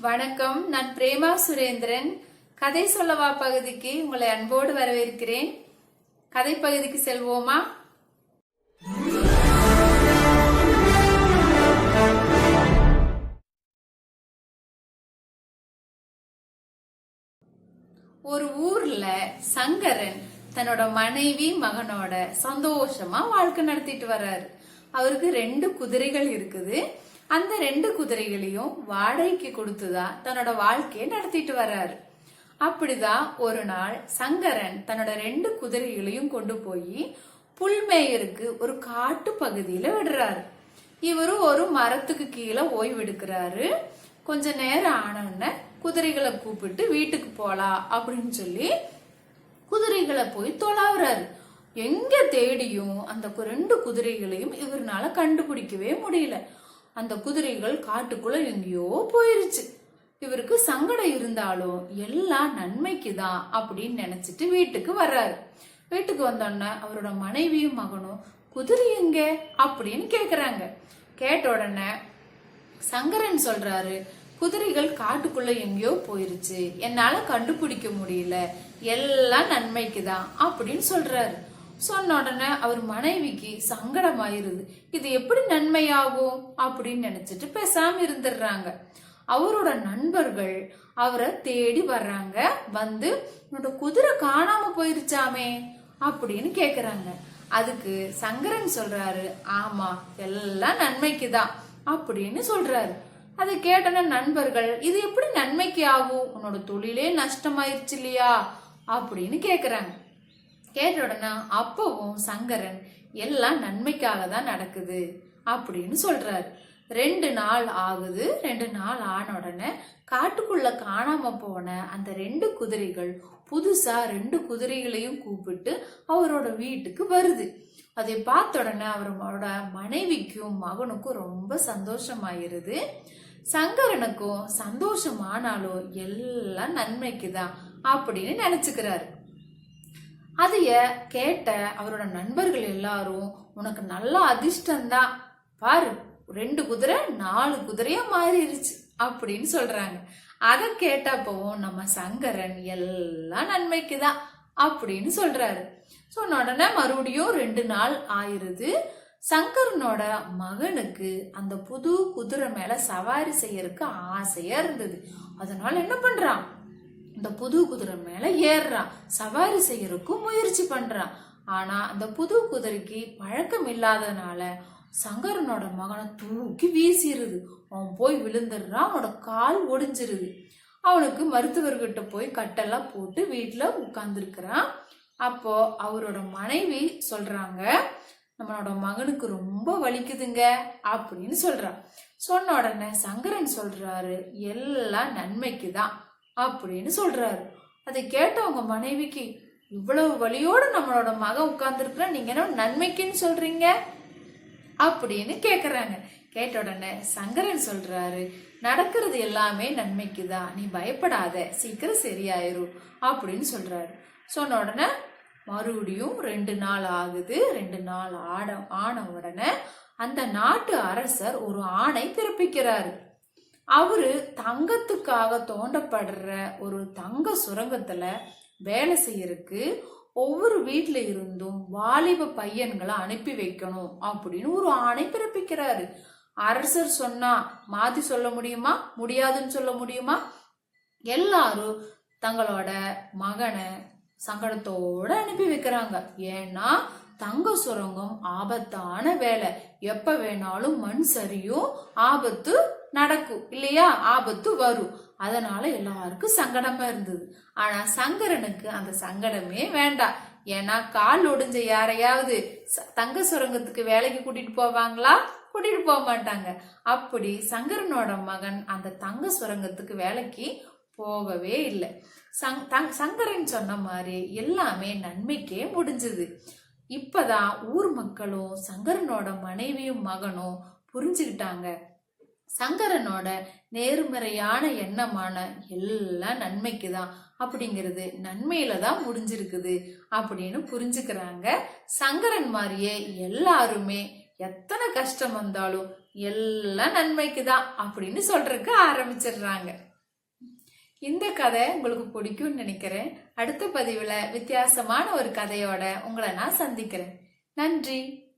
வணக்கம். நான் பிரேமா சுரேந்திரன். கதை சொல்லவா பகுதிக்கு உங்களை அன்போடு வரவேற்கிறேன். கதை பகுதிக்கு செல்வோமா? ஒரு ஊர்ல சங்கரன் தன்னோட மனைவி மகனோட சந்தோஷமா வாழ்க்கை நடத்திட்டு வர்றாரு. அவருக்கு ரெண்டு குதிரைகள் இருக்குது. அந்த ரெண்டு குதிரைகளையும் வாடகைக்கு கொடுத்துதான் தன்னோட வாழ்க்கையை நடத்திட்டு வர்றாரு. அப்படிதான் ஒரு நாள் சங்கரன் தன்னோட ரெண்டு குதிரைகளையும் கொண்டு போய் புல்மேயருக்கு ஒரு காட்டு பகுதியில விடுறாரு. இவரு ஒரு மரத்துக்கு கீழே ஓய்வெடுக்கிறாரு. கொஞ்ச நேரம் ஆனோடனே குதிரைகளை கூப்பிட்டு வீட்டுக்கு போலாம் அப்படின்னு சொல்லி குதிரைகளை போய் தொலாவுறாரு. எங்க தேடியும் அந்த ரெண்டு குதிரைகளையும் இவர்னால கண்டுபிடிக்கவே முடியல. அந்த குதிரைகள் காட்டுக்குள்ள எங்கேயோ போயிருச்சு. இவருக்கு சங்கடம் இருந்தாலும் எல்லாம் நன்மைக்கு தான் அப்படின்னு நினைச்சிட்டு வீட்டுக்கு வர்றாரு. வீட்டுக்கு வந்தோடனே அவரோட மனைவியும் மகனும் குதிரை எங்க? அப்படின்னு கேக்குறாங்க. கேட்ட உடனே சங்கரன் சொல்றாரு குதிரைகள் காட்டுக்குள்ள எங்கேயோ போயிருச்சு. என்னால கண்டுபிடிக்க முடியல. எல்லாம் நன்மைக்கு தான் அப்படின்னு சொல்றாரு. சொன்ன உடனே அவர் மனைவிக்கு சங்கடமாயிருது. இது எப்படி நன்மையாகும்? அப்படின்னு நினைச்சிட்டு பேசாம இருந்துடுறாங்க. அவரோட நண்பர்கள் அவரை தேடி வர்றாங்க. வந்து உன்னோட குதிரை காணாம போயிருச்சாமே அப்படின்னு கேக்குறாங்க. அதுக்கு சங்கரன் சொல்றாரு ஆமா எல்லாம் நன்மைக்கு தான் அப்படின்னு சொல்றாரு. அதை கேட்டன நண்பர்கள் இது எப்படி நன்மைக்கு ஆகும்? உன்னோட தொழிலே நஷ்டமாயிருச்சு இல்லையா? அப்படின்னு கேக்குறாங்க. கேட்ட உடனே அப்பவும் சங்கரன் எல்லாம் நன்மைக்காக தான் நடக்குது அப்படின்னு சொல்றாரு. ரெண்டு நாள் ஆகுது. ரெண்டு நாள் ஆன உடனே காட்டுக்குள்ள காணாம போன அந்த ரெண்டு குதிரைகள் புதுசா ரெண்டு குதிரைகளையும் கூப்பிட்டு அவரோட வீட்டுக்கு வருது. அதை பார்த்த உடனே அவரோட மனைவிக்கும் மகனுக்கும் ரொம்ப சந்தோஷமாயிருது. சங்கரனுக்கும் சந்தோஷமானாலும் எல்லாம் நன்மைக்கு தான் அப்படின்னு நினைச்சுக்கிறாரு. அதைய கேட்ட அவரோட நண்பர்கள் எல்லாரும் உனக்கு நல்ல அதிர்ஷ்டம்தான். பாரு ரெண்டு குதிரை நாலு குதிரையா மாறிடுச்சு அப்படின்னு சொல்றாங்க. அதை கேட்டப்பவும் நம்ம சங்கரன் எல்லாம் நன்மைக்கு தான் அப்படின்னு சொல்றாரு. சொன்ன உடனே மறுபடியும் ரெண்டு நாள் ஆயிருது. சங்கரனோட மகனுக்கு அந்த புது குதிரை மேல சவாரி செய்யறதுக்கு ஆசையா இருந்தது. அதனால என்ன பண்றான்? இந்த புது குதிரை மேல ஏறுறான். சவாரி செய்யறதுக்கும் முயற்சி பண்றான். ஆனா அந்த புது குதிரைக்கு பழக்கம் இல்லாதனால சங்கரனோட மகனை தூக்கி வீசிடுது. அவன் போய் விழுந்துடுறான் அவனோட கால் ஒடிஞ்சிருது அவனுக்கு மருத்துவர்கிட்ட போய் கட்டெல்லாம் போட்டு வீட்டில் உட்காந்துருக்கிறான் அப்போ அவரோட மனைவி சொல்றாங்க நம்மளோட மகனுக்கு ரொம்ப வலிக்குதுங்க அப்படின்னு சொல்றான் சொன்ன உடனே சங்கரன் சொல்றாரு எல்லாம் நன்மைக்கு தான் அப்படின்னு சொல்றாரு. அதை கேட்டவங்க மனைவிக்கு இவ்வளவு வழியோடு நம்மளோட மகன் உட்கார்ந்துருக்குற நீங்க என்ன நன்மைக்குன்னு சொல்றீங்க? அப்படின்னு கேக்குறாங்க. கேட்ட உடனே சங்கரன் சொல்றாரு நடக்கிறது எல்லாமே நன்மைக்கு தான் நீ பயப்படாத. சீக்கிரம் சரியாயிரும் அப்படின்னு சொல்றாரு. சொன்ன உடனே மறுபடியும் ரெண்டு நாள் ஆகுது. ரெண்டு நாள் ஆட ஆன உடனே அந்த நாட்டு அரசர் ஒரு ஆணை பிறப்பிக்கிறாரு. அவரு தங்கத்துக்காக தோண்டப்படுற ஒரு தங்க சுரங்கத்துல வேலை செய்யறதுக்கு ஒவ்வொரு வீட்ல இருந்தும் வாலிப பையன்களை அனுப்பி வைக்கணும் அப்படின்னு ஒரு ஆணை பிறப்பிக்கிறாரு. அரசர் சொன்னா மாத்தி சொல்ல முடியுமா? முடியாதுன்னு சொல்ல முடியுமா? எல்லாரும் தங்களோட மகனை சங்கடத்தோட அனுப்பி வைக்கிறாங்க. ஏன்னா தங்க சுரங்கம் ஆபத்தான வேலை. எப்ப வேணாலும் மண் சரியும் ஆபத்து நடக்கும் இல்லையா? ஆபத்து வரும். அதனால எல்லாருக்கும் சங்கடமா இருந்தது. ஆனா சங்கரனுக்கு அந்த சங்கடமே வேண்டாம். ஏன்னா கால் ஒடிஞ்ச யாரையாவது தங்க சுரங்கத்துக்கு வேலைக்கு கூட்டிட்டு போவாங்களா? கூட்டிட்டு போக மாட்டாங்க. அப்படி சங்கரனோட மகன் அந்த தங்க சுரங்கத்துக்கு வேலைக்கு போகவே இல்லை. சங் தங் சங்கரன் சொன்ன மாதிரி எல்லாமே நன்மைக்கே முடிஞ்சது. இப்பதான் ஊர் மக்களும் சங்கரனோட மனைவியும் மகனும் புரிஞ்சுக்கிட்டாங்க. சங்கரனோட நேர்மறையான எண்ணமான எல்லாம் நன்மைக்கு தான் அப்படிங்கிறது நன்மையில தான் முடிஞ்சிருக்குது அப்படின்னு புரிஞ்சுக்கிறாங்க. சங்கரன் மாதிரியே எல்லாருமே எத்தனை கஷ்டம் வந்தாலும் எல்லாம் நன்மைக்கு தான் அப்படின்னு சொல்றதுக்கு ஆரம்பிச்சிடுறாங்க. இந்த கதை உங்களுக்கு பிடிக்கும்னு நினைக்கிறேன். அடுத்த பதிவில் வித்தியாசமான ஒரு கதையோட உங்களை நான் சந்திக்கிறேன். நன்றி.